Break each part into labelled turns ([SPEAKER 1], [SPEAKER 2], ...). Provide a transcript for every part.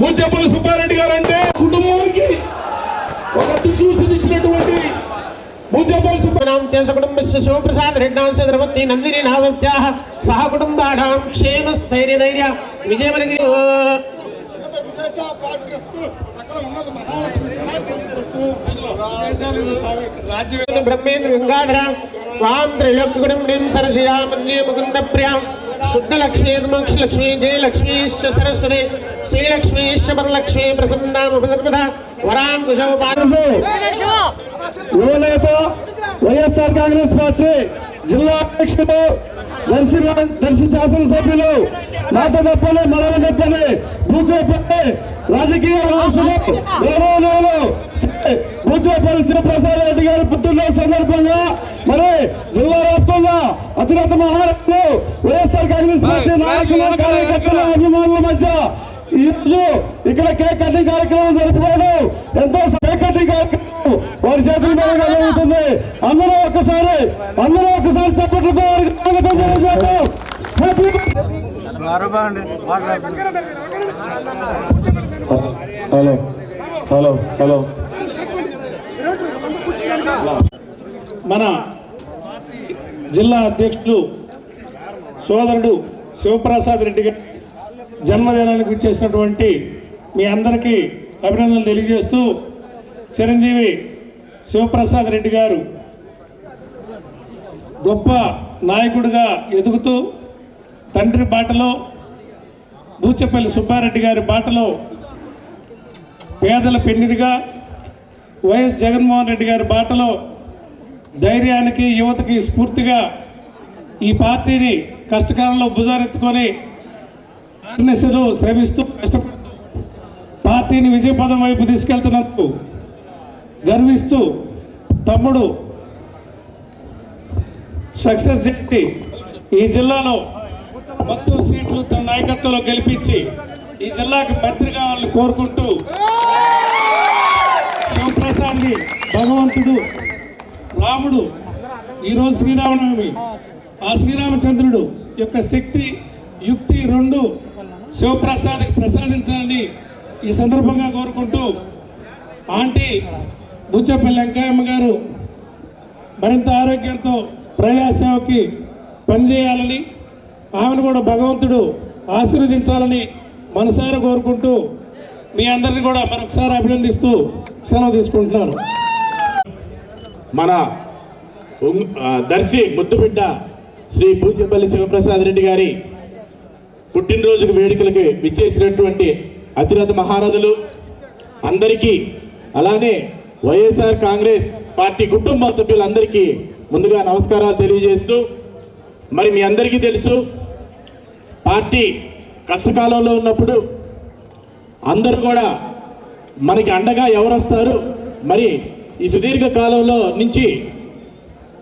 [SPEAKER 1] ముచ్చపల్లి సుబ్బారెడ్డి గారు అంటే కుటుంబానికి ఒకటి చూసి ఇచ్చినటువంటి
[SPEAKER 2] ముచ్చపల్లి సుబ్బారాంత్య సకుటుంబ శివప్రసాద్ రెడ్డాంశద్రవతి నందిని నావత్యా సహ కుటుంబాఢాం క్షేమ స్థైర్య ధైర్య విజయమరిగి
[SPEAKER 3] సరస్వతి వైఎస్ఆర్ కాంగ్రెస్ పార్టీ జిల్లా అధ్యక్షుడు దర్శి దర్శి శాసనసభ్యులు తప్పని తప్పని రాజకీయ వారసులు శ్రీ బూచోపల్లి శివప్రసాద్ రెడ్డి గారి పుట్టినరోజు సందర్భంగా మరి జిల్లా వ్యాప్తంగా అతిరథ మహారాజులు వైఎస్ఆర్ కాంగ్రెస్ పార్టీ నాయకులు కార్యకర్తల అభిమానుల మధ్య ఈ రోజు ఇక్కడ కేక్ కటింగ్ కార్యక్రమం జరుపుకోవడం ఎంతో కేక్ కటింగ్ కార్యక్రమం. వారి చేతుల మీదుగా జరుగుతుంది. అందరూ ఒక్కసారి అందరూ ఒక్కసారి చప్పట్లతో వారికి స్వాగతం తెలియజేద్దాం. హలో హలో హలో
[SPEAKER 4] మన జిల్లా అధ్యక్షుడు సోదరుడు శివప్రసాద్ రెడ్డి గారి జన్మదినానికి ఇచ్చేసినటువంటి మీ అందరికీ అభినందనలు తెలియజేస్తూ చిరంజీవి శివప్రసాద్ రెడ్డి గారు గొప్ప నాయకుడిగా ఎదుగుతూ తండ్రి బాటలో బూచపల్లి సుబ్బారెడ్డి గారి బాటలో పేదల పెన్నిదిగా వైఎస్ జగన్మోహన్ రెడ్డి గారి బాటలో ధైర్యానికి యువతకి స్ఫూర్తిగా ఈ పార్టీని కష్టకాలంలో భుజారెత్తుకొని అహర్నిశలు శ్రమిస్తూ కష్టపడుతూ పార్టీని విజయపదం వైపు తీసుకెళ్తున్నందుకు గర్విస్తూ తమ్ముడు సక్సెస్ చేసి ఈ జిల్లాలో మొత్తం సీట్లు తన నాయకత్వంలో గెలిపించి ఈ జిల్లాకు మంత్రి కావాలని కోరుకుంటూ శివప్రసాద్ని భగవంతుడు రాముడు ఈరోజు శ్రీరామనవమి. ఆ శ్రీరామచంద్రుడు యొక్క శక్తి యుక్తి రెండు శివప్రసాద్ ప్రసాదించాలని ఈ సందర్భంగా కోరుకుంటూ ఆంటీ బుచ్చపల్లి వెంకయ్యమ్మ గారు మరింత ఆరోగ్యంతో ప్రజాసేవకి పనిచేయాలని ఆమెను కూడా భగవంతుడు ఆశీర్వదించాలని మనసారా కోరుకుంటూ మీ అందరిని కూడా మరొకసారి అభినందిస్తూ సెలవు తీసుకుంటున్నాను
[SPEAKER 5] మన దర్శి ముద్దుబిడ్డ శ్రీ పూజపల్లి శివప్రసాద్ రెడ్డి గారి పుట్టినరోజుకు వేడుకలకి విచ్చేసినటువంటి అతిరథ మహారథులు అందరికీ అలానే వైఎస్ఆర్ కాంగ్రెస్ పార్టీ కుటుంబ సభ్యులందరికీ ముందుగా నమస్కారాలు తెలియజేస్తూ మరి మీ అందరికీ తెలుసు పార్టీ కష్టకాలంలో ఉన్నప్పుడు అందరూ కూడా మనకి అండగా ఎవరు వస్తారు మరి ఈ సుదీర్ఘ కాలంలో నుంచి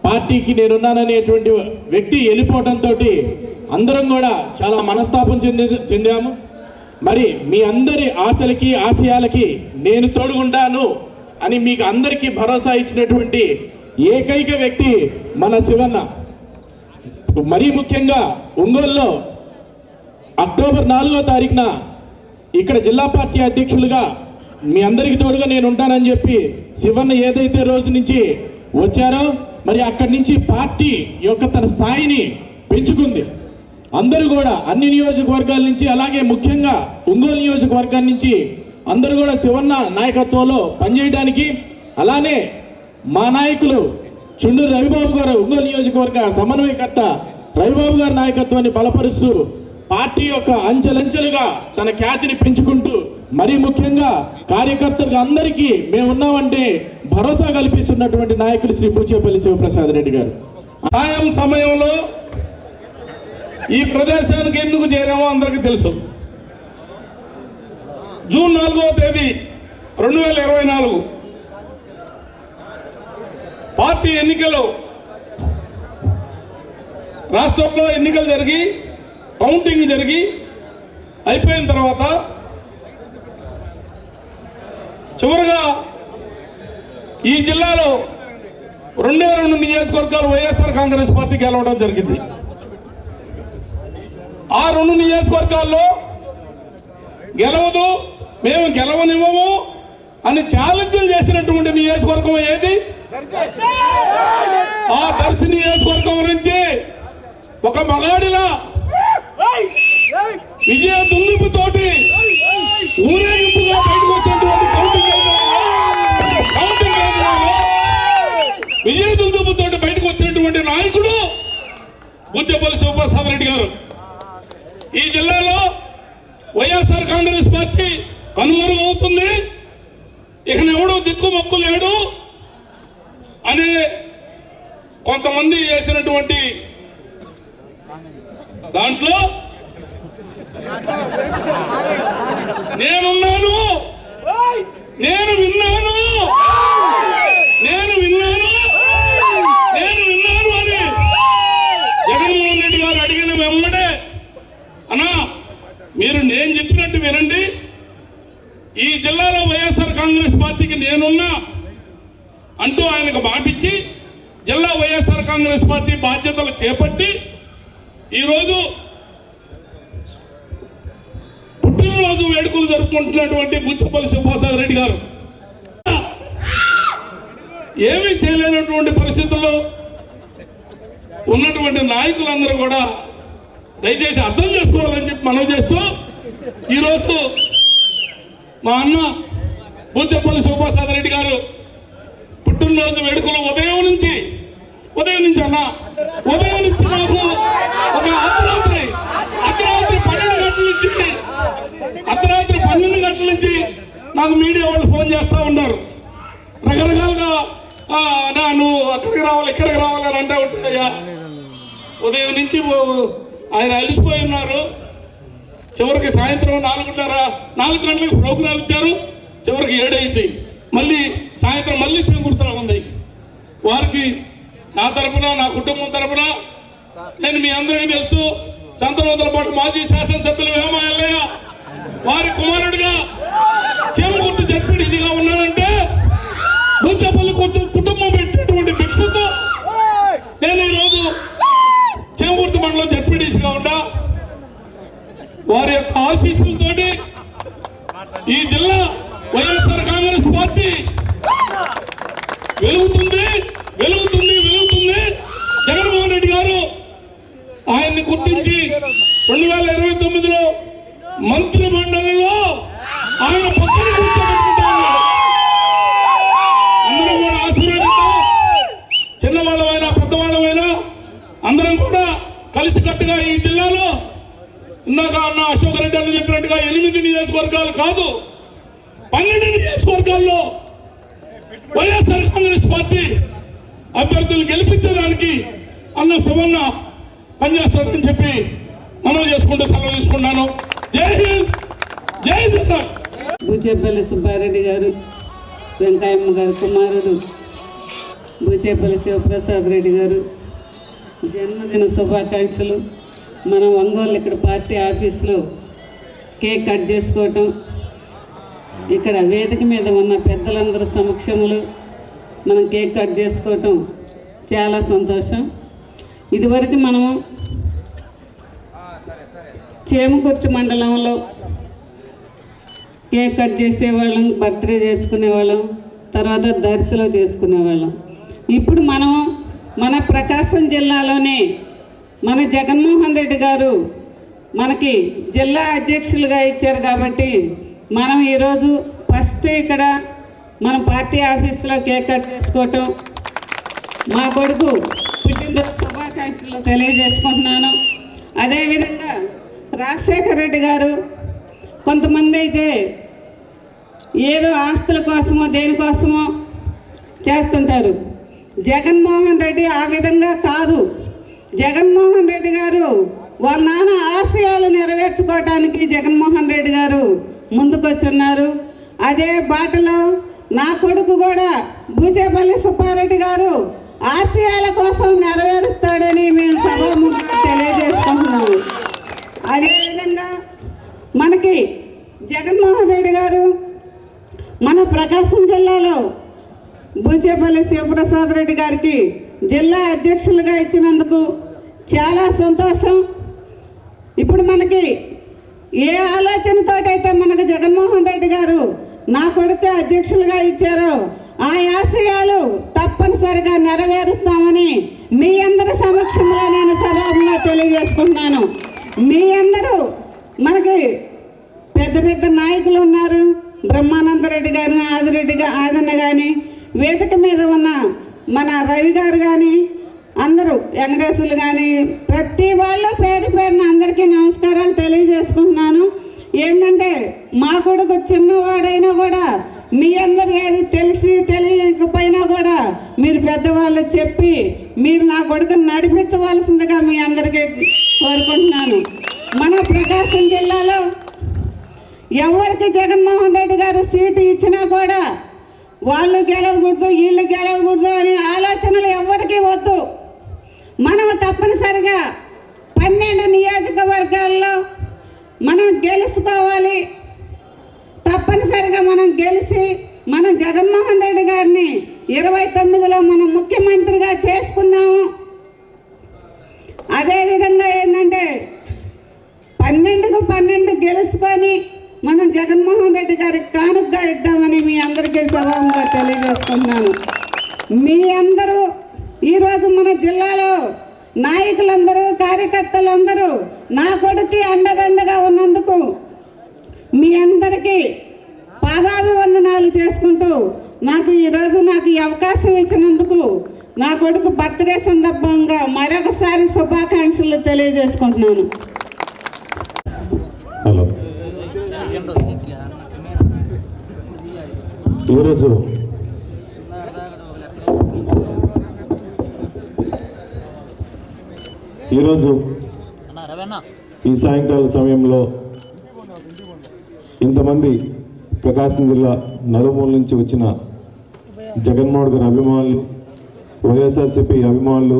[SPEAKER 5] పార్టీకి నేనున్నాననేటువంటి వ్యక్తి వెళ్ళిపోవడంతో అందరం కూడా చాలా మనస్తాపం చెంది చెందాము. మరి మీ అందరి ఆశలకి ఆశయాలకి నేను తోడుగుంటాను అని మీకు అందరికీ భరోసా ఇచ్చినటువంటి ఏకైక వ్యక్తి మన శివన్న. మరీ ముఖ్యంగా ఒంగోలులో అక్టోబర్ నాలుగో తారీఖున ఇక్కడ జిల్లా పార్టీ అధ్యక్షులుగా మీ అందరికీ తోడుగా నేను ఉంటానని చెప్పి శివన్న ఏదైతే రోజు నుంచి వచ్చారో మరి అక్కడి నుంచి పార్టీ యొక్క తన స్థాయిని పెంచుకుంది. అందరూ కూడా అన్ని నియోజకవర్గాల నుంచి అలాగే ముఖ్యంగా ఒంగోలు నియోజకవర్గం నుంచి అందరూ కూడా శివన్న నాయకత్వంలో పనిచేయడానికి అలానే మా నాయకులు చుండూరు రవిబాబు గారు ఒంగోలు నియోజకవర్గ సమన్వయకర్త రవిబాబు గారి నాయకత్వాన్ని బలపరుస్తూ పార్టీ యొక్క అంచెలంచెలుగా తన ఖ్యాతిని పెంచుకుంటూ మరీ ముఖ్యంగా కార్యకర్తలకు అందరికీ మేమున్నామంటే భరోసా కల్పిస్తున్నటువంటి నాయకులు శ్రీ పూచేపల్లి శివప్రసాద్ రెడ్డి గారు.
[SPEAKER 1] సాయం సమయంలో ఈ ప్రదేశానికి ఎందుకు చేరామో అందరికీ తెలుసు. జూన్ నాలుగవ తేదీ రెండు వేల ఇరవై నాలుగు. పార్టీ ఎన్నికలు రాష్ట్రంలో ఎన్నికలు జరిగి కౌంటింగ్ జరిగి అయిపోయిన తర్వాత చివరిగా ఈ జిల్లాలో రెండే రెండు నియోజకవర్గాలు వైఎస్ఆర్ కాంగ్రెస్ పార్టీ గెలవడం జరిగింది. ఆ రెండు నియోజకవర్గాల్లో గెలవదు మేము గెలవనివ్వము అని ఛాలెంజ్లు చేసినటువంటి నియోజకవర్గం ఏది? ఆ దర్శి నియోజకవర్గం నుంచి ఒక మగాడిలా విజయ దుందుపుతోటి ఊరేగింపుగా బయటకు వచ్చేటువంటి కౌంటర్ విజయ బయటకు వచ్చినటువంటి నాయకుడు ఉచ్చపల్లి శివప్రసాద్ రెడ్డి గారు. ఈ జిల్లాలో వైఎస్ఆర్ కాంగ్రెస్ పార్టీ కనుమరుగు అవుతుంది. ఇకనెవడో దిక్కు మొక్కు లేడు. అనే కొంతమంది చేసినటువంటి దాంట్లో నేనున్నాను. నేను విన్నాను నేను విన్నాను నేను విన్నాను అని జగన్మోహన్ రెడ్డి గారు అడిగిన వెంబడే అన్నా మీరు నేను చెప్పినట్టు వినండి ఈ జిల్లాలో వైఎస్ఆర్ కాంగ్రెస్ పార్టీకి నేనున్నా అంటూ ఆయనకు మాటిచ్చి జిల్లా వైఎస్ఆర్ కాంగ్రెస్ పార్టీ బాధ్యతలు చేపట్టి ఈరోజు పుట్టినరోజు వేడుకలు జరుపుకుంటున్నటువంటి బుచ్చపల్లి శివప్రసాద్ రెడ్డి గారు. ఏమీ చేయలేనటువంటి పరిస్థితుల్లో ఉన్నటువంటి నాయకులందరూ కూడా దయచేసి అర్థం చేసుకోవాలని చెప్పి మనం చేస్తూ ఈరోజు మా అన్న బుచ్చపల్లి శివప్రసాద్ రెడ్డి గారు పుట్టినరోజు వేడుకలు ఉదయం నుంచి ఉదయం నుంచి అన్న ఉదయం నుంచి నాకు ఒక అర్ధరాత్రి అర్ధరాత్రి పన్నెండు గంటల నుంచి అర్ధరాత్రి పన్నెండు గంటల నుంచి నాకు మీడియా వాళ్ళు ఫోన్ చేస్తూ ఉన్నారు. రకరకాలుగా నా నువ్వు అక్కడికి రావాలి ఇక్కడికి రావాలి అని అంటే ఉంటాయ్యా ఉదయం నుంచి ఆయన అలిసిపోయి ఉన్నారు. చివరికి సాయంత్రం నాలుగున్నర నాలుగు గంటలకు ప్రోగ్రాం ఇచ్చారు. చివరికి ఏడైంది. మళ్ళీ సాయంత్రం మళ్ళీ చేకూరుతూ ఉంది. వారికి నా తరపున నా కుటుంబం తరపున నేను మీ అందరికీ తెలుసు సంతరోదల పాటు మాజీ శాసనసభ్యులు వేమ ఎల్లయ్య వారి కుమారుడిగా చేమకుర్తి జడ్పీటీసీగా ఉన్నానంటే బూచపల్లి కొంచెం కుటుంబం పెట్టినటువంటి భిక్షతో నేను ఈరోజు చేమకుర్తి మండలం జడ్పీటీసీగా ఉన్నా వారి యొక్క ఆశీస్సులతోటి ఈ జిల్లా వైఎస్ఆర్ కాంగ్రెస్ పార్టీ వెలుగు వెలుగుతుంది వెలుగుతుంది జగన్మోహన్ రెడ్డి గారు ఆయన్ని గుర్తించి రెండు వేల ఇరవై తొమ్మిదిలో మంత్రి మండలిలో ఆయన పక్కన కూర్చోబెట్టుకుంటా ఉన్నాడు. అందరం కూడా ఆశీర్వదిద్దాం. చిన్నవాళ్ళమైనా పెద్దవాళ్ళమైనా అందరం కూడా కలిసికట్టుగా ఈ జిల్లాలో ఇందాక అన్న అశోక్ రెడ్డి అన్న చెప్పినట్టుగా ఎనిమిది నియోజకవర్గాలు కాదు పన్నెండు నియోజకవర్గాల్లో వైఎస్ఆర్ కాంగ్రెస్ పార్టీ అభ్యర్థులు గెలిపించడానికి అన్న శివన్న పనిచేస్తారని చెప్పి మనం చేసుకుంటూ సెలవు తీసుకుంటాను. జై హింద్! జై
[SPEAKER 6] బూచేపల్లి సుబ్బారెడ్డి గారు వెంకయ్యమ్మ గారి కుమారుడు బూచేపల్లి శివప్రసాద్ రెడ్డి గారు జన్మదిన శుభాకాంక్షలు. మనం ఒంగోలు ఇక్కడ పార్టీ ఆఫీస్లో కేక్ కట్ చేసుకోవటం ఇక్కడ వేదిక మీద ఉన్న పెద్దలందరి సమక్షంలో మనం కేక్ కట్ చేసుకోవటం చాలా సంతోషం. ఇదివరకు మనము చేమకుర్తి మండలంలో కేక్ కట్ చేసేవాళ్ళం బర్త్డే చేసుకునేవాళ్ళం తర్వాత దర్శలో చేసుకునేవాళ్ళం. ఇప్పుడు మనం మన ప్రకాశం జిల్లాలోనే మన జగన్మోహన్ రెడ్డి గారు మనకి జిల్లా అధ్యక్షులుగా ఇచ్చారు కాబట్టి మనం ఈరోజు ఫస్ట్ ఇక్కడ మన పార్టీ ఆఫీస్లో కేక్ కట్ చేసుకోవటం మా కొడుకు పుట్టినరోజు శుభాకాంక్షలు తెలియజేసుకుంటున్నాను. అదేవిధంగా రాజశేఖర రెడ్డి గారు కొంతమంది అయితే ఏదో ఆస్తుల కోసమో దేనికోసమో చేస్తుంటారు. జగన్మోహన్ రెడ్డి ఆ విధంగా కాదు. జగన్మోహన్ రెడ్డి గారు వాళ్ళ నాన్న ఆశయాలు నెరవేర్చుకోవటానికి జగన్మోహన్ రెడ్డి గారు ముందుకొచ్చున్నారు. అదే బాటలో నా కొడుకు కూడా బూచేపల్లి సుబ్బారెడ్డి గారు ఆశయాల కోసం నెరవేరుస్తాడని మేము సభాముఖంగా మనకి జగన్మోహన్ రెడ్డి గారు మన ప్రకాశం జిల్లాలో బూచేపల్లి శివప్రసాద్ రెడ్డి గారికి జిల్లా అధ్యక్షులుగా ఇచ్చినందుకు చాలా సంతోషం. ఇప్పుడు మనకి ఏ ఆలోచనతోటైతే మనకు జగన్మోహన్ రెడ్డి గారు నా కొడుకు అధ్యక్షులుగా ఇచ్చారో ఆ ఆశయాలు తప్పనిసరిగా నెరవేరుస్తామని మీ అందరి సమక్షంలో నేను సభాముగా తెలియజేసుకుంటున్నాను. మీ అందరూ మనకి పెద్ద పెద్ద నాయకులు ఉన్నారు. బ్రహ్మానందరెడ్డి గారు ఆదిరెడ్డి ఆదన్న కానీ వేదిక మీద ఉన్న మన రవి గారు కానీ అందరూ వెంకటేశ్వర్లు కానీ ప్రతి వాళ్ళు పేరు పేరున అందరికీ నమస్కారాలు తెలియజేసుకుంటున్నాను. ఏంటంటే మా కొడుకు చిన్నవాడైనా కూడా మీ అందరికీ అది తెలిసి తెలియకపోయినా కూడా మీరు పెద్దవాళ్ళు చెప్పి మీరు నా కొడుకుని నడిపించవలసిందిగా మీ అందరికీ కోరుకుంటున్నాను. మన ప్రకాశం జిల్లాలో ఎవరికి జగన్మోహన్ రెడ్డి గారు సీటు ఇచ్చినా కూడా వాళ్ళు గెలవకూడదు వీళ్ళు గెలవకూడదు అనే ఆలోచనలు ఎవరికీ వద్దు. మనం తప్పనిసరిగా పన్నెండు నియోజకవర్గాల్లో మనం గెలుచుకోవాలి. తప్పనిసరిగా మనం గెలిచి మనం జగన్మోహన్ రెడ్డి గారిని ఇరవై తొమ్మిదిలో మనం ముఖ్యమంత్రిగా చేసుకుని అదేవిధంగా ఏంటంటే పన్నెండుకు పన్నెండు గెలుచుకొని మనం జగన్మోహన్ రెడ్డి గారికి కానుకగా ఇద్దామని మీ అందరికీ తెలియజేస్తున్నాను మీ అందరూ ఈరోజు మన జిల్లాలో నాయకులందరూ కార్యకర్తలందరూ నా కొడుకు అండదండగా ఉన్నందుకు మీ అందరికీ పాదాభివందనాలు చేసుకుంటూ నాకు ఈరోజు నాకు ఈ అవకాశం ఇచ్చినందుకు నా కొడుకు బర్త్డే సందర్భంగా మరొకసారి శుభాకాంక్షలు తెలియజేసుకుంటున్నాను
[SPEAKER 7] హలో ఈరోజు ఈరోజు ఈ సాయంకాల సమయంలో ఇంతమంది ప్రకాశం జిల్లా నలుమూల నుంచి వచ్చిన జగన్మోహన్ గారి అభిమానులు వైఎస్ఆర్సీపీ అభిమానులు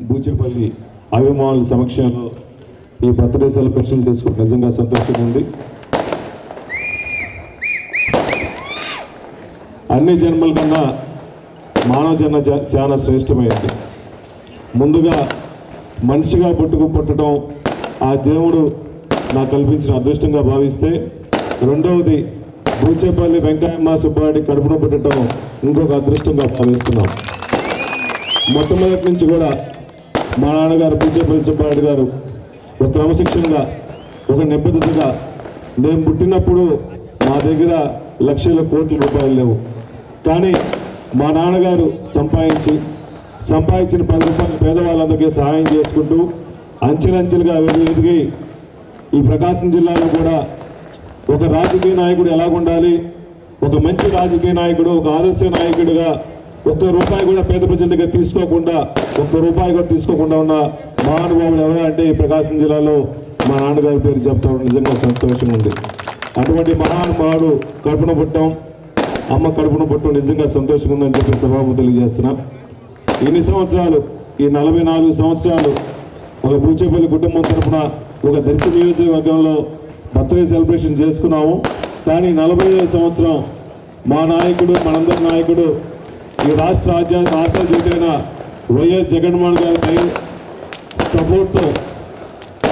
[SPEAKER 7] బూచేపల్లి అభిమానుల సమక్షంలో ఈ బర్త్డే సెలబ్రేషన్ చేసుకుంటే నిజంగా సంతోషంగా ఉంది. అన్ని జన్మల కన్నా మానవ జన్మ చాలా శ్రేష్టమైంది. ముందుగా మనిషిగా పుట్టుకు పుట్టడం ఆ దేవుడు నాకు కల్పించిన అదృష్టంగా భావిస్తే రెండవది బూచేపల్లి వెంకయ్యమ్మ సుబ్బారెడ్డి కడుపున పుట్టడం ఇంకొక అదృష్టంగా భావిస్తున్నాం. మొట్టమొదటి నుంచి కూడా మా నాన్నగారు బూచేపల్లి సుబ్బారెడ్డి గారు ఒక క్రమశిక్షణగా ఒక నిబద్ధతగా నేను పుట్టినప్పుడు మా దగ్గర లక్షల కోట్ల రూపాయలు లేవు. కానీ మా నాన్నగారు సంపాదించి సంపాదించిన పది రూపాయలు పేదవాళ్ళందరికీ సహాయం చేసుకుంటూ అంచెలంచెలుగా ఎదిగి ఎదిగి ఈ ప్రకాశం జిల్లాలో కూడా ఒక రాజకీయ నాయకుడు ఎలాగుండాలి ఒక మంచి రాజకీయ నాయకుడు ఒక ఆదర్శ నాయకుడిగా ఒక్క రూపాయి కూడా పేద ప్రజల దగ్గర తీసుకోకుండా ఒక్క రూపాయి కూడా తీసుకోకుండా ఉన్న మహానుభావుడు ఎవరు అంటే ఈ ప్రకాశం జిల్లాలో మా నాన్నగారి పేరు చెప్తా నిజంగా సంతోషం ఉంది. అటువంటి మహానుభావుడు కడుపున పుట్టాం అమ్మ కడుపును పట్టు నిజంగా సంతోషంగా ఉందని చెప్పి సభాము తెలియజేస్తున్నా. ఇన్ని సంవత్సరాలు ఈ నలభై నాలుగు సంవత్సరాలు ఒక పూచేపల్లి కుటుంబం తరఫున ఒక దర్శి నియోజకవర్గంలో బర్త్డే సెలబ్రేషన్ చేసుకున్నాము. కానీ నలభై సంవత్సరం మా నాయకుడు మనందరి నాయకుడు ఈ రాష్ట్ర రాష్ట్ర రాష్ట్రజ్యోతైన వైఎస్ జగన్మోహన్ గారి సపోర్ట్తో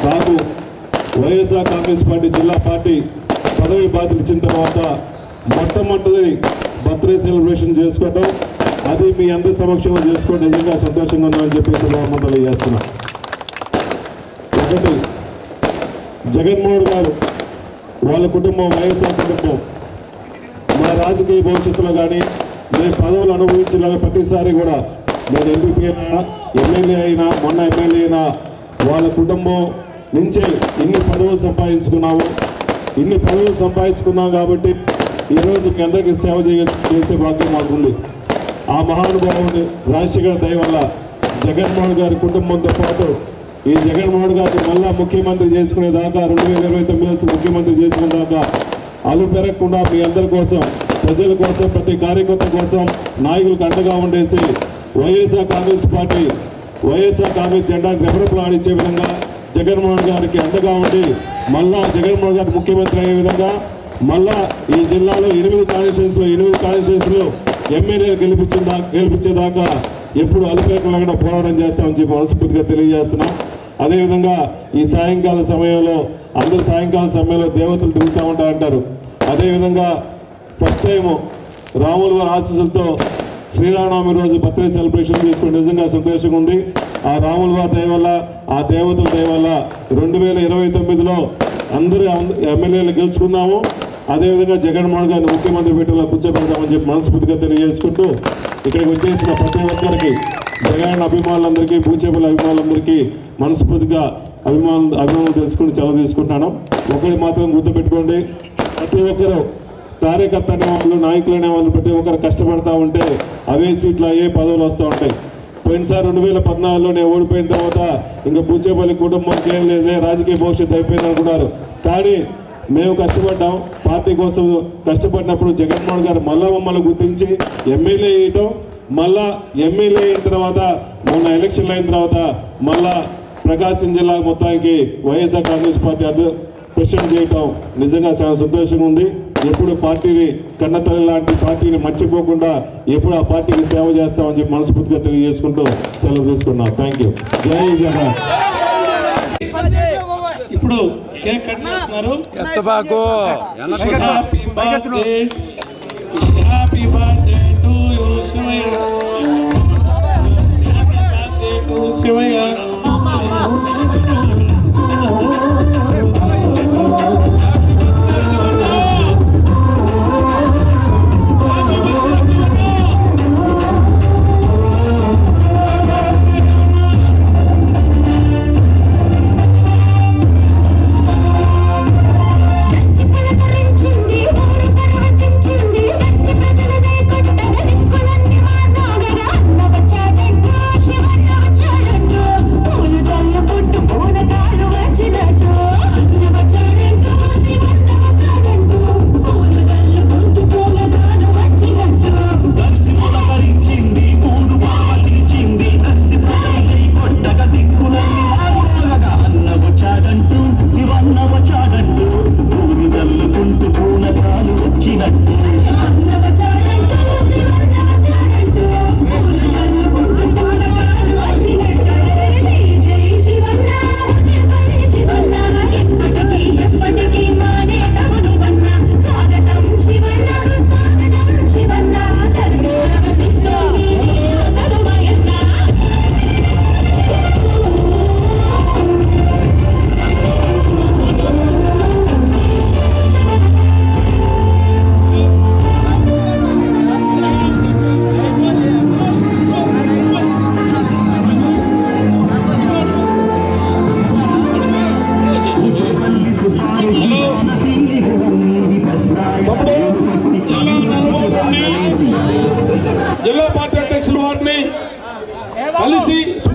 [SPEAKER 7] నాకు వైఎస్ఆర్ కాంగ్రెస్ పార్టీ జిల్లా పార్టీ పదవి బాధ్యతలు ఇచ్చిన తర్వాత మొట్టమొదటి బర్త్డే సెలబ్రేషన్ చేసుకోవటం అది మీ అందరి సమక్షంలో చేసుకోవడం నిజంగా సంతోషంగా ఉందని చెప్పి సభామండలి చేస్తున్నా. ఒకటి జగన్మోహన్ గారు వాళ్ళ కుటుంబం వైఎస్ఆర్ కుటుంబం. మా రాజకీయ భవిష్యత్తులో కానీ నేను పదవులు అనుభవించేలాగా ప్రతిసారి కూడా నేను ఎంపీపీ అయినా ఎమ్మెల్యే అయినా మొన్న ఎమ్మెల్యే అయినా వాళ్ళ కుటుంబం నుంచే ఇన్ని పదవులు సంపాదించుకున్నాము. ఇన్ని పదవులు సంపాదించుకున్నాం కాబట్టి ఈరోజు మీ అందరికీ సేవ చేయ చేసే భాగ్యం మాకుంది. ఆ మహానుభావుని రాజశేఖర దయ వల్ల జగన్మోహన్ గారి కుటుంబంతో పాటు ఈ జగన్మోహన్ గారిని మళ్ళా ముఖ్యమంత్రి చేసుకునే దాకా రెండు వేల ఇరవై తొమ్మిది ముఖ్యమంత్రి చేసుకునే దాకా అలు పెరగకుండా మీ అందరి కోసం ప్రజల కోసం ప్రతి కార్యకర్త కోసం నాయకులకు అండగా ఉండేసి YSR Congress party YSR Congress జెండా రెపరెపలాడించే విధంగా జగన్మోహన్ గారికి అండగా ఉండి మళ్ళా జగన్మోహన్ గారు ముఖ్యమంత్రి అయ్యే విధంగా మళ్ళా ఈ జిల్లాలో ఎనిమిది కాన్స్టిట్యూన్స్లో ఎనిమిది కాన్స్టిట్యూన్స్లో ఎమ్మెల్యేలు గెలిపించిన గెలిపించేదాకా ఎప్పుడు అలుపేకలేకుండా పోరాటం చేస్తామని చెప్పి మనస్ఫూర్తిగా తెలియజేస్తున్నాం. అదేవిధంగా ఈ సాయంకాల సమయంలో అందరూ సాయంకాల సమయంలో దేవతలు తిరుగుతూ ఉంటారంటారు అదేవిధంగా ఫస్ట్ టైం రాముల వారి ఆశీస్సులతో శ్రీరామనవమి రోజు బర్త్డే సెలబ్రేషన్ తీసుకుని నిజంగా సంతోషంగా ఉంది. ఆ రాముల వారి దయ వల్ల ఆ దేవతల దయ వల్ల రెండు వేల ఇరవై తొమ్మిదిలో అందరూ ఎమ్మెల్యేలు గెలుచుకున్నాము. అదేవిధంగా జగన్మోహన్ గారిని ముఖ్యమంత్రి పీఠంలో కూర్చోబెడతామని చెప్పి మనస్ఫూర్తిగా తెలియజేసుకుంటూ ఇక్కడికి వచ్చేసిన ప్రతి ఒక్కరికి జగన్ అభిమానులందరికీ భూచేపల అభిమానులందరికీ మనస్ఫూర్తిగా అభిమానం అభిమానం తెలుసుకుని సెలవు తీసుకుంటాను ఒకటి మాత్రం గుర్తుపెట్టుకోండి ప్రతి ఒక్కరూ కార్యకర్త అనే వాళ్ళు నాయకులు అనే వాళ్ళు ప్రతి ఒక్కరు కష్టపడతా ఉంటే అవే సీట్లు అయ్యే పదవులు వస్తూ ఉంటాయి. పోయినసారి రెండు వేల పద్నాలుగులో నేను ఓడిపోయిన తర్వాత ఇంకా బుచ్చేపల్లి కుటుంబంకి ఏం లేదులే రాజకీయ భవిష్యత్తు అయిపోయింది అనుకున్నారు. కానీ మేము కష్టపడ్డాం. పార్టీ కోసం కష్టపడినప్పుడు జగన్మోహన్ గారు మళ్ళా మమ్మల్ని గుర్తించి ఎమ్మెల్యే వేయటం మళ్ళా ఎమ్మెల్యే అయిన తర్వాత మొన్న ఎలక్షన్లు అయిన తర్వాత మళ్ళా ప్రకాశం జిల్లా మొత్తానికి వైఎస్ఆర్ కాంగ్రెస్ పార్టీ అధ్య ప్రెసిడెంట్ చేయటం నిజంగా చాలా సంతోషంగా ఉంది. ఎప్పుడు పార్టీని కన్నతల్లి లాంటి పార్టీని మర్చిపోకుండా ఎప్పుడు ఆ పార్టీకి సేవ చేస్తామని చెప్పి మనస్ఫూర్తిగా తెలియజేసుకుంటూ సెలవు తీసుకున్నాం. థ్యాంక్ యూ జై జగన్.
[SPEAKER 8] ఇప్పుడు కేక్ కట్ చేస్తున్నారు.
[SPEAKER 4] ఎత్తబాకు.
[SPEAKER 8] Happy birthday happy birthday to you Sivayya happy birthday to Sivayya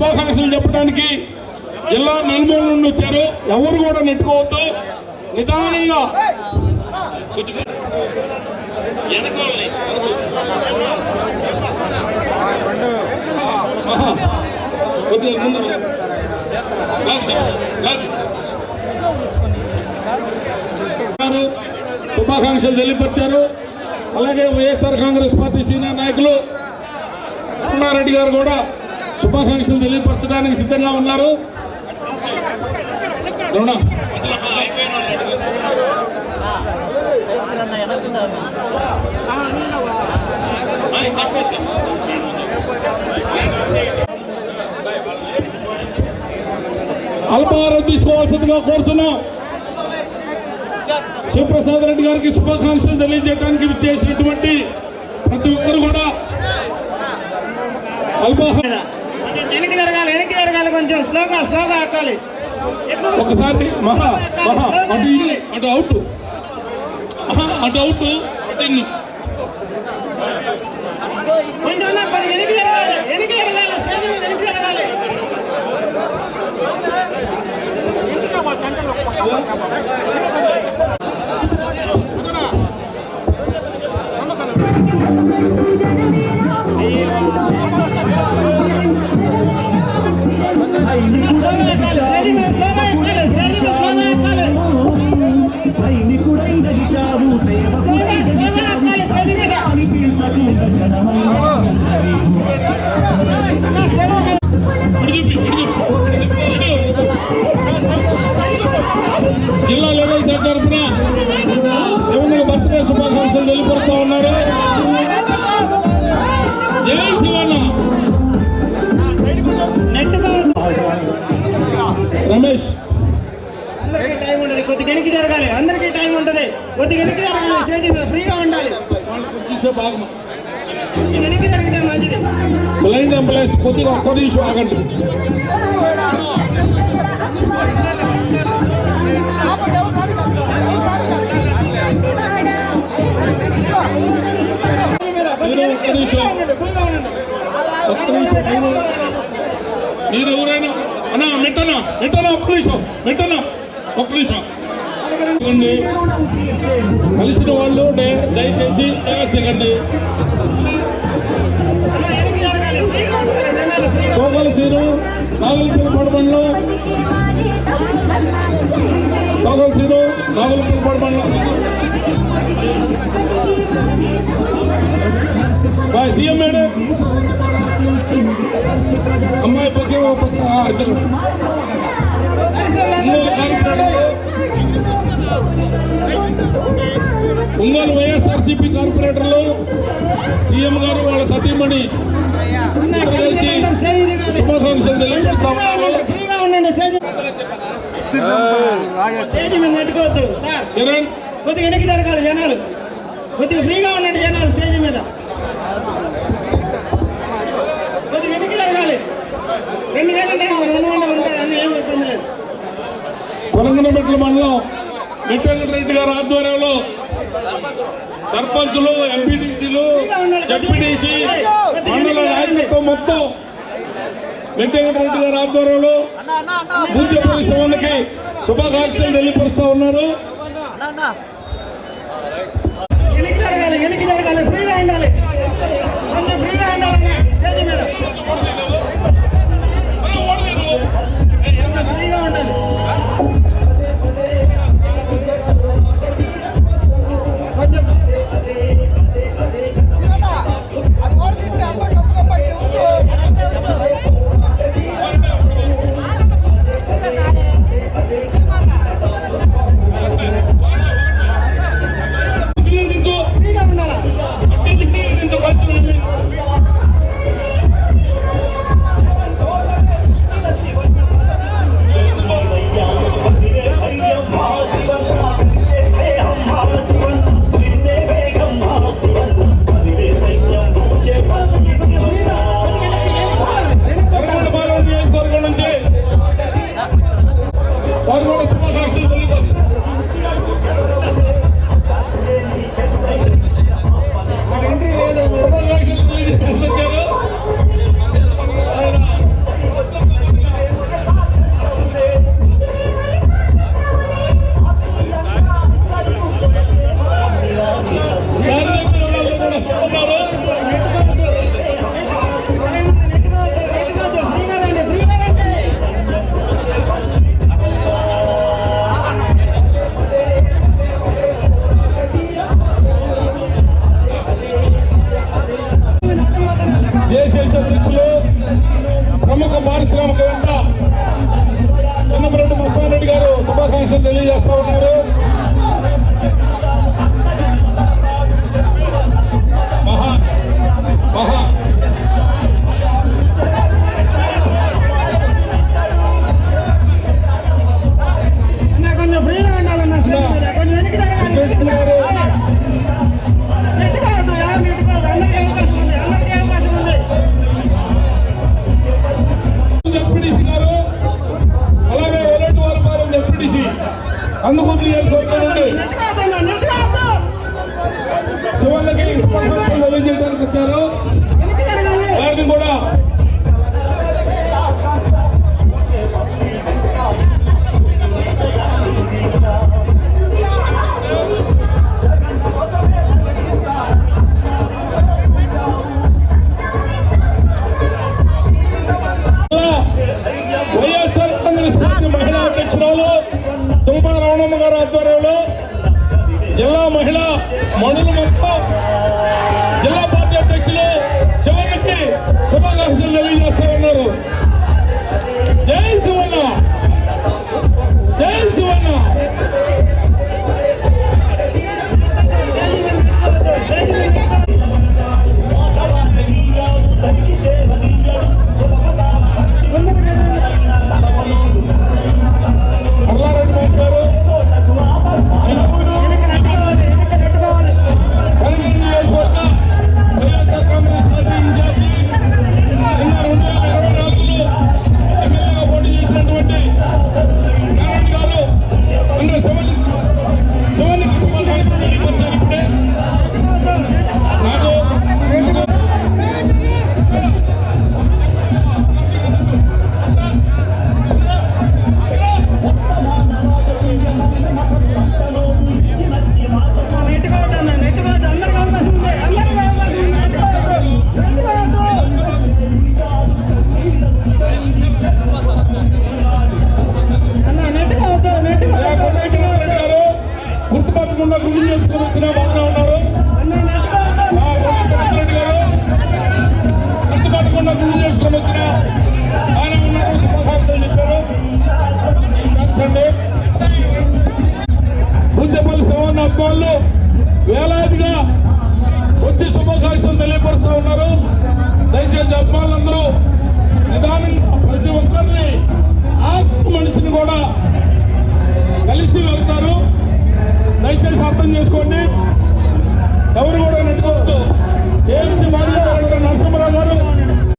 [SPEAKER 1] శుభాకాంక్షలు చెప్పడానికి జిల్లా నలుమూల నుండి వచ్చారు. ఎవరు కూడా నెట్టుకోవద్దు. నిదానంగా. కొద్దిగా ముందు గారు శుభాకాంక్షలు తెలియపరిచారు. అలాగే వైఎస్ఆర్ కాంగ్రెస్ పార్టీ సీనియర్ నాయకులు. అన్నారెడ్డి గారు కూడా శుభాకాంక్షలు తెలియపరచడానికి సిద్ధంగా ఉన్నారు. రమణ, అల్పాహారం తీసుకోవాల్సిందిగా కోరుతున్నాం శివప్రసాద్ రెడ్డి గారికి శుభాకాంక్షలు తెలియజేయడానికి చేసినటువంటి ప్రతి ఒక్కరు కూడా. అల్పాహారం
[SPEAKER 9] వెనక్కి జరగాలి వెనక్కి జరగాలి కొంచెం స్లోగా స్లోగా ఎక్కాలి
[SPEAKER 1] ఒకసారి మహా మహా అటు ఇటు అటు అవుట్ అటు అవుట్ అటు ఇన్ని.
[SPEAKER 9] కొంచెం వెనక్కి జరగాలి వెనక్కి జరగాలి స్టేజ్ మీద వెనక్కి జరగాలి. స్టేజ్ మీద వెనక్కి జరగాలి. అందరికీ టైం ఉంటుంది. కొద్దిగా వెనక్కి జరగాలి. స్టేజ్ మీద ఫ్రీగా ఉండాలి. వెనక్కి జరిగితే మంచిది.
[SPEAKER 1] బ్లైండ్ అంబులెన్స్ కొద్దిగా ఒక్క నిమిషం ఆగండి. ఒక్క నిమిషం. ఒక్క నిమిషం. మీరు ఎవరైనా అన్నా మెట్టనా మెట్టనా ఒక్క నిమిషం. మెట్టనా ఒక్క నిమిషం. ఇవ్వండి. కలిసిన వాళ్ళు దయచేసి దిగండి
[SPEAKER 9] వెనక్కి జరగాలి ఫ్రీగా ఉంటారు జనాలు ఫ్రీగా
[SPEAKER 1] నాగులపల్లి పడబండ్లు తోకల నాగులపల్లి పడబండ్లు బాయ్ సీఎం మేడం. అమ్మాయి పక్క ఇద్దరు. కార్యక్రమాలు ఒంగోలు వైఎస్ఆర్సీపీ కార్పొరేటర్లు సీఎం గారు వాళ్ళ సతీమణి కలిసి శుభాకాంక్షలు తెలియజేస్తామన్నారు
[SPEAKER 9] ఫ్రీగా మీద
[SPEAKER 1] కిరణ్.
[SPEAKER 9] కొద్దిగా వెనక్కి జరగాలి. జనాలు కొద్దిగా ఫ్రీగా ఉండండి జనాలు స్టేజ్ మీద కొద్దిగా వెనక్కి జరగాలి రెండు గంటల టైం రెండు గంటలు ఉంటుంది అన్నీ ఏమి ఇబ్బంది లేదు
[SPEAKER 1] కొలంగనమెట్ల మండలం వెంకటరెడ్డి గారి ఆధ్వర్యంలో సర్పంచులు ఎంపీటీసీలు జడ్పీటీసీ మండల నాయకత్వం మొత్తం వెంకటరెడ్డి గారి ఆధ్వర్యంలో పూజ్యపల్లి శివన్నకి శుభాకాంక్షలు తెలియపరుస్తూ ఉన్నారు.
[SPEAKER 9] ఎన్నిక జరగాలి ఎన్నిక జరగాలి ఫ్రీగా ఉండాలి. కొంచెం ఫ్రీగా ఉండాలన్నా మీద కొంచెం